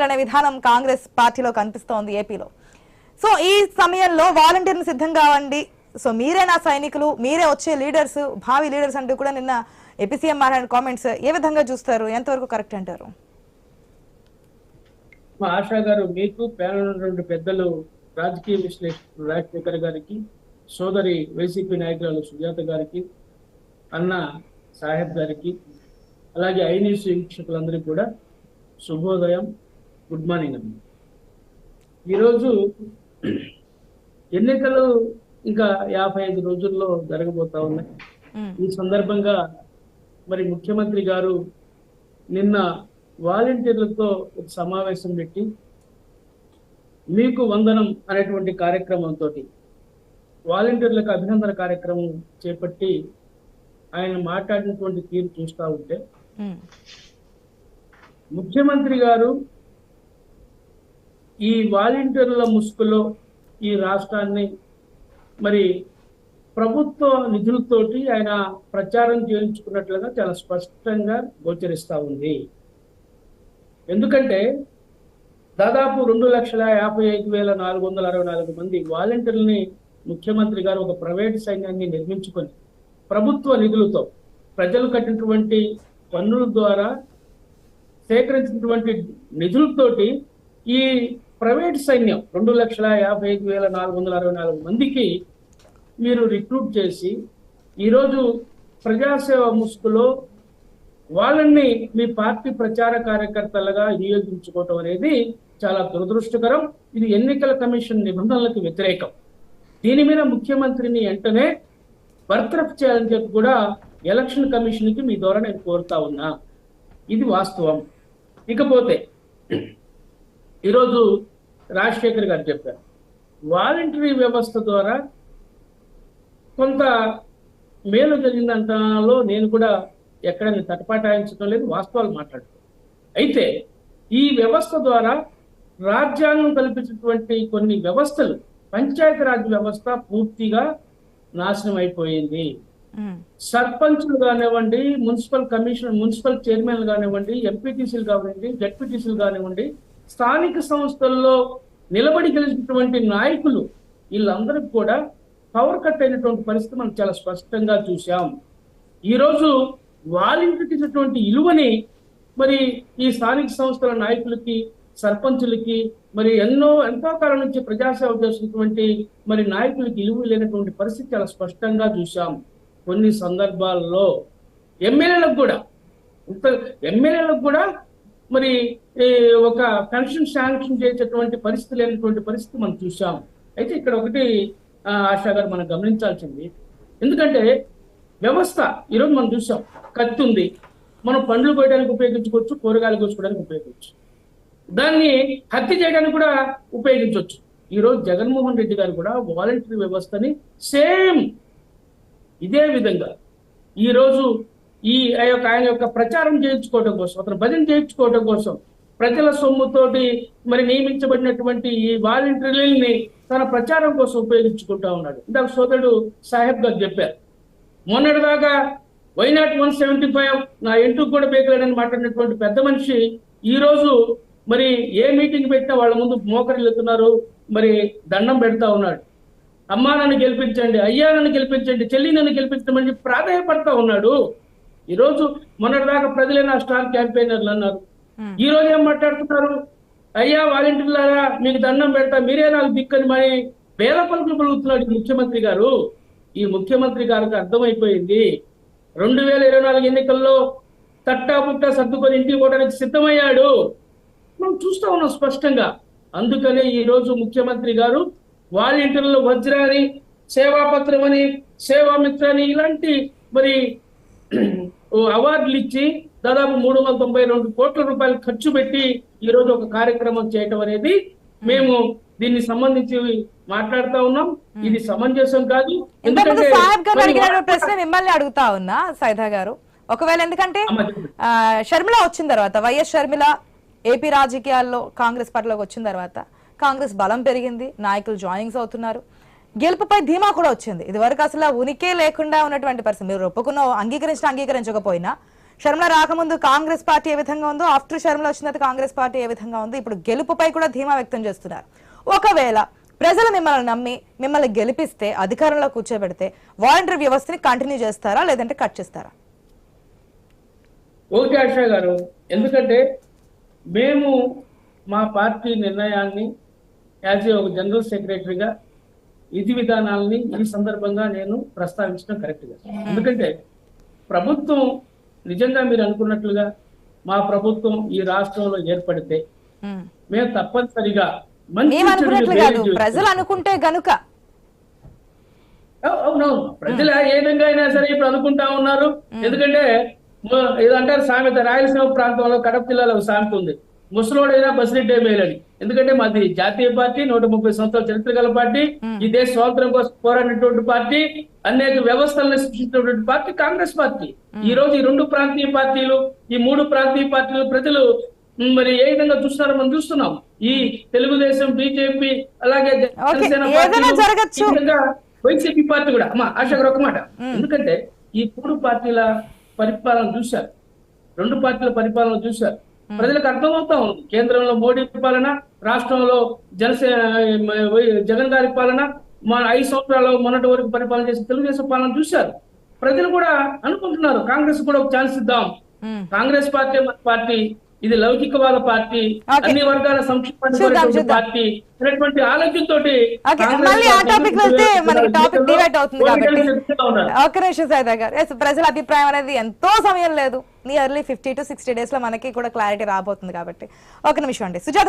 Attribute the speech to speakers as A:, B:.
A: చేయాలనే విధానం కాంగ్రెస్ పార్టీలో కనిపిస్తోంది ఏపీలో. సో ఈ సమయంలో వాలంటీర్ని సిద్ధం కావండి. సో మీరే నా సైనికులు మీరే వచ్చే లీడర్స్ భావి లీడర్స్ అంటూ కూడా నిన్న ఎపిసిఎం మాట్లాడిన కామెంట్స్ ఏ విధంగా చూస్తారు? ఎంతవరకు కరెక్ట్ అంటారు?
B: మా ఆశా గారు మీకు ప్యానల్ ఉన్నటువంటి పెద్దలు రాజకీయ విశ్లేషకులు రాజశేఖర్ గారికి సోదరి వైసీపీ నాయకురాలు సుజాత గారికి అన్న సాహెబ్ గారికి అలాగే ఐనీస్ వీక్షకులందరికీ కూడా శుభోదయం. గుడ్ మార్నింగ్ అండి. ఈరోజు ఎన్నికలు ఇంకా యాభై ఐదు రోజుల్లో జరగబోతా ఉన్నాయి. ఈ సందర్భంగా మరి ముఖ్యమంత్రి గారు నిన్న వాలంటీర్లతో ఒక సమావేశం పెట్టి మీకు వందనం అనేటువంటి కార్యక్రమంతో వాలంటీర్లకు అభినందన కార్యక్రమం చేపట్టి ఆయన మాట్లాడినటువంటి తీరు చూస్తూ ఉంటే ముఖ్యమంత్రి గారు ఈ వాలంటీర్ల ముసుగులో ఈ రాష్ట్రాన్ని మరి ప్రభుత్వ నిధులతోటి ఆయన ప్రచారం చేయించుకున్నట్లుగా చాలా స్పష్టంగా గోచరిస్తూ ఉంది. ఎందుకంటే దాదాపు రెండు లక్షల యాభై ఐదు వేల నాలుగు వందల అరవై నాలుగు మంది వాలంటీర్లని ముఖ్యమంత్రి గారు ఒక ప్రైవేట్ సైన్యాన్ని నిర్మించుకొని ప్రభుత్వ నిధులతో ప్రజలు కట్టినటువంటి పన్నుల ద్వారా సేకరించినటువంటి నిధులతోటి ఈ ప్రైవేట్ సైన్యం రెండు లక్షల యాభై ఐదు వేల నాలుగు వందల అరవై నాలుగు మందికి మీరు రిక్రూట్ చేసి ఈరోజు ప్రజాసేవ ముసుగులో వాళ్ళని మీ పార్టీ ప్రచార కార్యకర్తలుగా వినియోగించుకోవటం అనేది చాలా దురదృష్టకరం. ఇది ఎన్నికల కమిషన్ నిబంధనలకు వ్యతిరేకం. దీని మీద ముఖ్యమంత్రిని వెంటనే బర్తరఫ్ చేయాలని చెప్పి కూడా ఎలక్షన్ కమిషన్కి మీ ద్వారా నేను కోరుతా ఉన్నా. ఇది వాస్తవం. ఇకపోతే ఈరోజు రాజశేఖర్ గారు చెప్పారు. వాలంటరీ వ్యవస్థ ద్వారా కొంత మేలు జరిగిందంటలో నేను కూడా ఎక్కడ నేను తటపాటాయించడం లేదు వాస్తవాలు మాట్లాడుతాను అయితే ఈ వ్యవస్థ ద్వారా రాజ్యాంగం కల్పించినటువంటి కొన్ని వ్యవస్థలు పంచాయతీరాజ్ వ్యవస్థ పూర్తిగా నాశనం అయిపోయింది. సర్పంచ్లు కానివ్వండి మున్సిపల్ కమిషనర్ మున్సిపల్ చైర్మన్లు కానివ్వండి ఎంపీటీసీలు కానివ్వండి జడ్పీటీసీలు కానివ్వండి స్థానిక సంస్థల్లో నిలబడి గెలిచినటువంటి నాయకులు వీళ్ళందరికీ కూడా పవర్ కట్ అయినటువంటి పరిస్థితి మనం చాలా స్పష్టంగా చూశాం. ఈరోజు వాలంటీర్కి ఇలువని మరి ఈ స్థానిక సంస్థల నాయకులకి సర్పంచులకి మరి ఎన్నో ఎంతో కాలం నుంచి ప్రజాసేవ చేసినటువంటి మరి నాయకులకి ఇలువ లేనటువంటి పరిస్థితి చాలా స్పష్టంగా చూశాం. కొన్ని సందర్భాల్లో ఎమ్మెల్యేలకు కూడా ఎమ్మెల్యేలకు కూడా మరి ఈ ఒక పెన్షన్ శాంక్షన్ చేసేటువంటి పరిస్థితి లేనటువంటి పరిస్థితి మనం చూసాం అయితే ఇక్కడ ఒకటి ఆశా గారు మనం గమనించాల్సింది. ఎందుకంటే వ్యవస్థ ఈరోజు మనం చూసాం కత్తి ఉంది. మనం పండ్లు కోయడానికి ఉపయోగించుకోవచ్చు కూరగాయలు కోసుకోవడానికి ఉపయోగించవచ్చు. దాన్ని హత్య చేయడానికి కూడా ఉపయోగించవచ్చు. ఈరోజు జగన్మోహన్ రెడ్డి గారు కూడా వాలంటరీ వ్యవస్థని సేమ్ ఇదే విధంగా ఈ రోజు ఈ యొక్క ఆయన యొక్క ప్రచారం చేయించుకోవడం కోసం అతను భజన చేయించుకోవడం కోసం ప్రజల సొమ్ముతోటి మరి నియమించబడినటువంటి ఈ వాలంటీర్లని తన ప్రచారం కోసం ఉపయోగించుకుంటా ఉన్నాడు. ఇందాక సోదరుడు సాహెబ్ గారు చెప్పారు మొన్నటిదాకా వైనాట్ వన్ సెవెంటీ ఫైవ్ నా ఇంటికి కూడా బేకలేడని మాట్లాడినటువంటి పెద్ద మనిషి ఈ రోజు మరి ఏ మీటింగ్ పెట్టినా వాళ్ళ ముందు మోకరిల్లుతున్నారు వెళ్తున్నారు మరి దండం పెడతా ఉన్నాడు. అమ్మా నన్ను గెలిపించండి అయ్యా నన్ను గెలిపించండి చెల్లి నన్ను గెలిపించమని ప్రాధాన్యపడతా ఉన్నాడు. ఈ రోజు మొన్నటిదాకా ప్రజలే నా స్టార్ క్యాంపెయినర్లు అన్నారు. ఈ రోజు ఏం మాట్లాడుతున్నారు? అయ్యా వాలంటీర్లారా మీకు దండం పెడతా మీరే నాకు దిక్కని మరి వేల పలుకులు పలుకుతున్నాడు ఈ ముఖ్యమంత్రి గారు. ఈ ముఖ్యమంత్రి గారికి అర్థమైపోయింది. రెండు వేల ఇరవై నాలుగు ఎన్నికల్లో తట్టా పుట్టా సర్దుకొని ఇంటికి పోవడానికి సిద్ధమయ్యాడు. మనం చూస్తా ఉన్నాం స్పష్టంగా. అందుకనే ఈ రోజు ముఖ్యమంత్రి గారు వాలంటీర్ల వజ్రాని సేవాపత్రం అని సేవామిత్ర అని ఇలాంటి మరి అవార్డులు ఇచ్చి దాదాపు మూడు వందల తొంభై రెండు కోట్ల రూపాయలు ఖర్చు పెట్టి ఈ రోజు ఒక కార్యక్రమం చేయటం అనేది మేము దీన్ని సంబంధించి మాట్లాడుతా ఉన్నాం. ఇది సమంజసం కాదు. ఎందుకంటే
A: ప్రశ్న మిమ్మల్ని అడుగుతా ఉన్నా సైదా గారు. ఒకవేళ ఎందుకంటే షర్మిల వచ్చిన తర్వాత వైఎస్ షర్మిల ఏపీ రాజకీయాల్లో కాంగ్రెస్ పార్టీలోకి వచ్చిన తర్వాత కాంగ్రెస్ బలం పెరిగింది నాయకులు జాయినింగ్స్ అవుతున్నారు. గెలుపుపై ధీమా కూడా వచ్చింది. ఇది వరకు అసలు ఉనికే లేకుండా ఉన్నటువంటి పరిస్థితి. మీరు ఒప్పుకున్న అంగీకరించిన అంగీకరించకపోయినా శర్మల రాకముందు కాంగ్రెస్ పార్టీ ఏ విధంగా ఉందో ఆఫ్టర్ శర్మల వచ్చిన కాంగ్రెస్ పార్టీ ఏ విధంగా ఉంది ఇప్పుడు గెలుపుపై కూడా ధీమా వ్యక్తం చేస్తున్నారు. ఒకవేళ ప్రజలు మిమ్మల్ని నమ్మి మిమ్మల్ని గెలిపిస్తే అధికారంలో కూర్చోబెడితే వాలంటరీ వ్యవస్థని కంటిన్యూ చేస్తారా లేదంటే కట్ చేస్తారా?
B: ఓకే ఆశా గారు ఎందుకంటే మేము మా పార్టీ నిర్ణయాన్ని యాజ్ ఏ ఒక జనరల్ సెక్రటరీగా విధి విధానాలని ఈ సందర్భంగా నేను ప్రస్తావించడం కరెక్ట్గా ఎందుకంటే ప్రభుత్వం నిజంగా మీరు అనుకున్నట్లుగా మా ప్రభుత్వం ఈ రాష్ట్రంలో ఏర్పడితే
A: ఉమ్.
B: మేము తప్పనిసరిగా.
A: ప్రజలు అనుకుంటే గనుక.
B: అవు- అవునవును. ప్రజలు ఏ విధంగా అయినా సరే ఇప్పుడు అనుకుంటా ఉన్నారు. ఎందుకంటే మ- ఏదంటారు సామెత. రాయలసీమ ప్రాంతంలో కడప జిల్లాలో ఒక సామెత ఉంది. ముసలోడైనా బసిరెడ్డే మేలని. ఎందుకంటే మాది జాతీయ పార్టీ నూట ముప్పై సంవత్సరాల చరిత్ర గల పార్టీ ఈ దేశ స్వాతంత్రం కోసం పోరాడినటువంటి పార్టీ అనేక వ్యవస్థలను సృష్టించినటువంటి పార్టీ కాంగ్రెస్ పార్టీ. ఈ రోజు ఈ రెండు ప్రాంతీయ పార్టీలు ఈ మూడు ప్రాంతీయ పార్టీలు ప్రజలు మరి ఏ విధంగా చూస్తున్నారో మనం చూస్తున్నాం. ఈ తెలుగుదేశం బీజేపీ అలాగే జనసేన వైసీపీ పార్టీ కూడా. అమ్మా ఆశా గారు ఒక మాట. ఎందుకంటే ఈ మూడు పార్టీల పరిపాలన చూశారు. రెండు పార్టీల పరిపాలన చూశారు. ప్రజలకు అర్థమవుతా ఉంది కేంద్రంలో మోడీ పాలన రాష్ట్రంలో జనసేన జగన్ గారి పాలన మన ఐదు సంవత్సరాలు మొన్నటి వరకు పరిపాలన చేసిన తెలుగుదేశం పాలన చూశారు ప్రజలు కూడా అనుకుంటున్నారు కాంగ్రెస్ కూడా ఒక ఛాన్స్ ఇద్దాం. కాంగ్రెస్ పార్టీ మన పార్టీ ఇది లౌకికవాద పార్టీ. అన్ని వర్గాల సంక్షేమాన్ని. పార్టీ అనేటువంటి ఆలోచనతోటి
A: Okay,
B: కాంగ్రెస్
A: మళ్ళీ ఆ
B: పార్టీ
A: topic వెళ్తే మనకి topic
B: ఎన్నికల్లో
A: divert అవుతుంది
B: పోటీ
A: కాబట్టి.
B: సిద్ధంగా ఉన్నారు.
A: ఒక్క నిమిషం సైదా గారు Yes, ప్రజల అభిప్రాయం అనేది ఎంతో సమయం లేదు నియర్లీ ఫిఫ్టీ టు సిక్స్టీ డేస్లో మనకి కూడా క్లారిటీ రాబోతుంది కాబట్టి. ఒక నిమిషం అండి. సుజాత